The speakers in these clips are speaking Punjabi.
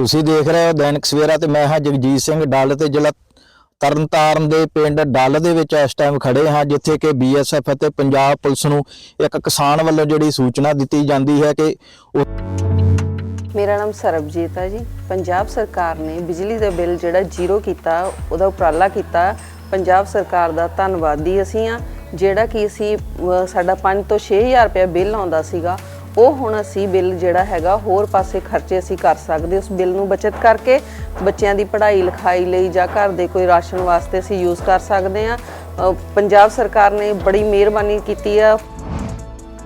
ਤੁਸੀਂ ਦੇਖ ਰਹੇ ਹੋ ਦੈਨਿਕ ਸਵੇਰਾ ਤੇ ਮੈਂ ਹਾਂ ਜਗਜੀਤ ਸਿੰਘ ਡੱਲ ਤੇ ਜ਼ਿਲ੍ਹਾ ਤਰਨਤਾਰਨ ਦੇ ਪਿੰਡ ਡੱਲ ਦੇ ਵਿੱਚ ਇਸ ਟਾਈਮ ਖੜੇ ਹਾਂ, ਜਿੱਥੇ ਕਿ ਬੀਐਸਐਫ ਅਤੇ ਪੰਜਾਬ ਪੁਲਿਸ ਨੂੰ ਇੱਕ ਕਿਸਾਨ ਵੱਲੋਂ ਜਿਹੜੀ ਸੂਚਨਾ ਦਿੱਤੀ ਜਾਂਦੀ ਹੈ ਕਿ ਮੇਰਾ ਨਾਮ ਸਰਬਜੀਤ ਹੈ ਜੀ। ਪੰਜਾਬ ਸਰਕਾਰ ਨੇ ਬਿਜਲੀ ਦਾ ਬਿੱਲ ਜਿਹੜਾ ਜ਼ੀਰੋ ਕੀਤਾ, ਉਹਦਾ ਉਪਰਾਲਾ ਕੀਤਾ। ਪੰਜਾਬ ਸਰਕਾਰ ਦਾ ਧੰਨਵਾਦੀ ਅਸੀਂ ਆ ਜਿਹੜਾ ਕਿ ਅਸੀਂ ਸਾਡਾ 5 ਤੋਂ 6000 ਰੁਪਏ ਬਿੱਲ ਆਉਂਦਾ ਸੀਗਾ ਉਹ ਹੁਣ ਅਸੀਂ ਬਿੱਲ ਜਿਹੜਾ ਹੈਗਾ ਹੋਰ ਪਾਸੇ ਖਰਚੇ ਅਸੀਂ ਕਰ ਸਕਦੇ, ਉਸ ਬਿੱਲ ਨੂੰ ਬਚਤ ਕਰਕੇ ਬੱਚਿਆਂ ਦੀ ਪੜ੍ਹਾਈ ਲਿਖਾਈ ਲਈ ਜਾਂ ਘਰ ਦੇ ਕੋਈ ਰਾਸ਼ਨ ਵਾਸਤੇ ਅਸੀਂ ਯੂਜ਼ ਕਰ ਸਕਦੇ ਆ ਪੰਜਾਬ ਸਰਕਾਰ ਨੇ ਬੜੀ ਮਿਹਰਬਾਨੀ ਕੀਤੀ ਆ।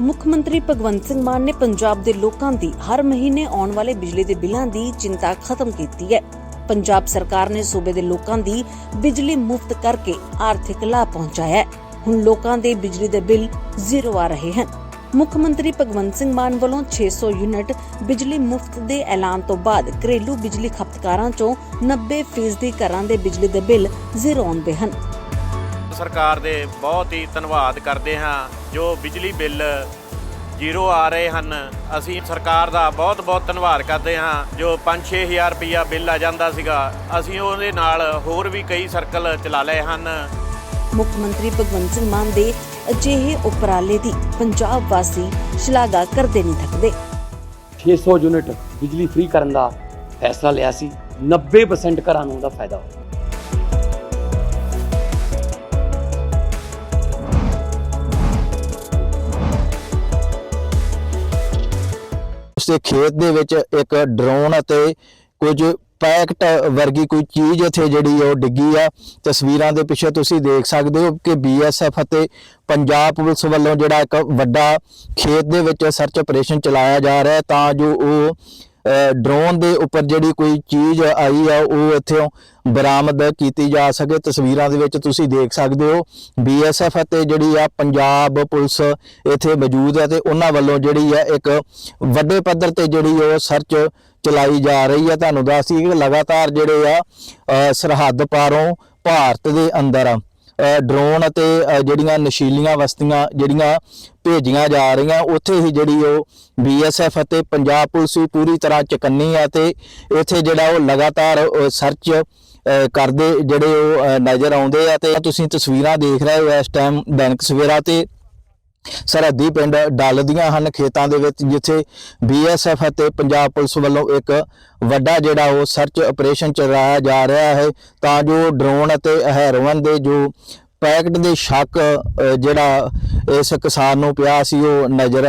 ਮੁੱਖ ਮੰਤਰੀ ਭਗਵੰਤ ਸਿੰਘ ਮਾਨ ਨੇ ਪੰਜਾਬ ਦੇ ਲੋਕਾਂ ਦੀ ਹਰ ਮਹੀਨੇ ਆਉਣ ਵਾਲੇ ਬਿਜਲੀ ਦੇ ਬਿੱਲਾਂ ਦੀ ਚਿੰਤਾ ਖਤਮ ਕੀਤੀ ਹੈ। ਪੰਜਾਬ ਸਰਕਾਰ ਨੇ ਸੂਬੇ ਦੇ ਲੋਕਾਂ ਦੀ ਬਿਜਲੀ ਮੁਫਤ ਕਰਕੇ ਆਰਥਿਕ ਲਾਭ ਪਹੁੰਚਾਇਆ ਹੈ। ਹੁਣ ਲੋਕਾਂ ਦੇ ਬਿਜਲੀ ਦੇ ਬਿੱਲ ਜ਼ੀਰੋ ਆ ਰਹੇ ਹਨ। ਮੁੱਖ ਮੰਤਰੀ ਭਗਵੰਤ ਸਿੰਘ ਮਾਨ ਵੱਲੋਂ 600 ਯੂਨਿਟ ਬਿਜਲੀ ਮੁਫਤ ਦੇ ਐਲਾਨ ਤੋਂ ਬਾਅਦ ਘਰੇਲੂ ਬਿਜਲੀ ਖਪਤਕਾਰਾਂ ਚੋਂ 90% ਘਰਾਂ ਦੇ ਬਿਜਲੀ ਦੇ ਬਿੱਲ ਜ਼ੀਰੋ ਆਉਂਦੇ ਹਨ। ਸਰਕਾਰ ਦੇ ਬਹੁਤ ਹੀ ਧੰਨਵਾਦ ਕਰਦੇ ਹਾਂ ਜੋ ਬਿਜਲੀ ਬਿੱਲ ਜ਼ੀਰੋ ਆ ਰਹੇ ਹਨ। ਅਸੀਂ ਸਰਕਾਰ ਦਾ ਬਹੁਤ ਬਹੁਤ ਧੰਨਵਾਦ ਕਰਦੇ ਹਾਂ ਜੋ 5-6000 ਰੁਪਈਆ ਬਿੱਲ ਆ ਜਾਂਦਾ ਸੀਗਾ। ਅਸੀਂ ਉਹਦੇ ਨਾਲ ਹੋਰ ਵੀ ਕਈ ਸਰਕਲ ਚਲਾ ਲਏ ਹਨ। ਮੁੱਖ ਮੰਤਰੀ ਭਗਵੰਤ ਸਿੰਘ ਮਾਨ ਦੇ ਅਜਿਹੇ ਉਪਰਾਲੇ ਦੀ ਪੰਜਾਬ ਵਾਸੀ ਸ਼ਲਾਘਾ ਕਰਦੇ ਨਹੀਂ ਥੱਕਦੇ। 600 ਯੂਨਿਟ ਬਿਜਲੀ ਫ੍ਰੀ ਕਰਨ ਦਾ ਫੈਸਲਾ ਲਿਆ ਸੀ 90% ਘਰਾਂ ਨੂੰ ਉਹਦਾ ਫਾਇਦਾ ਹੋਇਆ। ਉਸਦੇ ਖੇਤ ਦੇ ਵਿੱਚ ਇੱਕ ਡਰੋਨ ਅਤੇ ਕੁਝ ਪੈਕਟ ਵਰਗੀ ਕੋਈ ਚੀਜ਼ ਇੱਥੇ ਜਿਹੜੀ ਉਹ ਡਿੱਗੀ ਆ। ਤਸਵੀਰਾਂ ਦੇ ਪਿੱਛੇ ਤੁਸੀਂ ਦੇਖ ਸਕਦੇ ਹੋ ਕਿ ਬੀਐਸਐਫ ਅਤੇ ਪੰਜਾਬ ਪੁਲਿਸ ਵੱਲੋਂ ਜਿਹੜਾ ਇੱਕ ਵੱਡਾ ਖੇਤ ਦੇ ਵਿੱਚ ਸਰਚ ਆਪਰੇਸ਼ਨ ਚਲਾਇਆ ਜਾ ਰਿਹਾ ਤਾਂ ਜੋ ਉਹ ਡਰੋਨ ਦੇ ਉੱਪਰ ਜਿਹੜੀ ਕੋਈ ਚੀਜ਼ ਆਈ ਆ ਉਹ ਇੱਥੋਂ ਬਰਾਮਦ ਕੀਤੀ ਜਾ ਸਕੇ। ਤਸਵੀਰਾਂ ਦੇ ਵਿੱਚ ਤੁਸੀਂ ਦੇਖ ਸਕਦੇ ਹੋ ਬੀਐਸਐਫ ਅਤੇ ਜਿਹੜੀ ਆ ਪੰਜਾਬ ਪੁਲਿਸ ਇੱਥੇ ਮੌਜੂਦ ਹੈ ਤੇ ਉਹਨਾਂ ਵੱਲੋਂ ਜਿਹੜੀ ਆ ਇੱਕ ਵੱਡੇ ਪੱਧਰ ਤੇ ਜਿਹੜੀ ਉਹ ਸਰਚ ਚਲਾਈ ਜਾ ਰਹੀ ਹੈ ਤੁਹਾਨੂੰ ਦੱਸ ਦਈਏ ਕਿ ਲਗਾਤਾਰ ਜਿਹੜੇ ਆ ਸਰਹੱਦ ਪਾਰੋਂ ਭਾਰਤ ਦੇ ਅੰਦਰ ਅ, ਡਰੋਨ ਅਤੇ ਜਿਹੜੀਆਂ ਨਸ਼ੀਲੀਆਂ ਵਸਤੀਆਂ ਜਿਹੜੀਆਂ ਭੇਜੀਆਂ ਜਾ ਰਹੀਆਂ, ਉੱਥੇ ਹੀ ਜਿਹੜੀ ਉਹ ਬੀਐਸਐਫ ਅਤੇ ਪੰਜਾਬ ਪੁਲਿਸ ਵੀ ਪੂਰੀ ਤਰ੍ਹਾਂ ਚਕੰਨੀ ਆ ਤੇ ਇੱਥੇ ਜਿਹੜਾ ਉਹ ਲਗਾਤਾਰ ਸਰਚ ਕਰਦੇ ਜਿਹੜੇ ਉਹ ਨਜ਼ਰ ਆਉਂਦੇ ਆ ਤੇ ਤੁਸੀਂ ਤਸਵੀਰਾਂ ਦੇਖ ਰਹੇ ਹੋ ਇਸ ਟਾਈਮ ਦੈਨਿਕ ਸਵੇਰਾ ਤੇ। ਸਰਹੱਦੀ ਪਿੰਡ ਡੱਲਦੀਆਂ ਹਨ ਖੇਤਾਂ ਦੇ ਵਿੱਚ, ਜਿੱਥੇ ਬੀਐਸਐਫ ਅਤੇ ਪੰਜਾਬ ਪੁਲਿਸ ਵੱਲੋਂ ਇੱਕ ਵੱਡਾ ਜਿਹੜਾ ਉਹ ਸਰਚ ਆਪਰੇਸ਼ਨ ਚਲਾਇਆ ਜਾ ਰਿਹਾ ਹੈ, ਤਾਂ ਜੋ ਡਰੋਨ ਅਤੇ ਹੈਰੋਇਨ ਦੇ ਜੋ ਪੈਕਟ ਦੇ ਸ਼ੱਕ ਜਿਹੜਾ ਇਸ ਕਿਸਾਨ ਨੂੰ ਪਿਆ ਸੀ, ਉਹ ਨਜ਼ਰ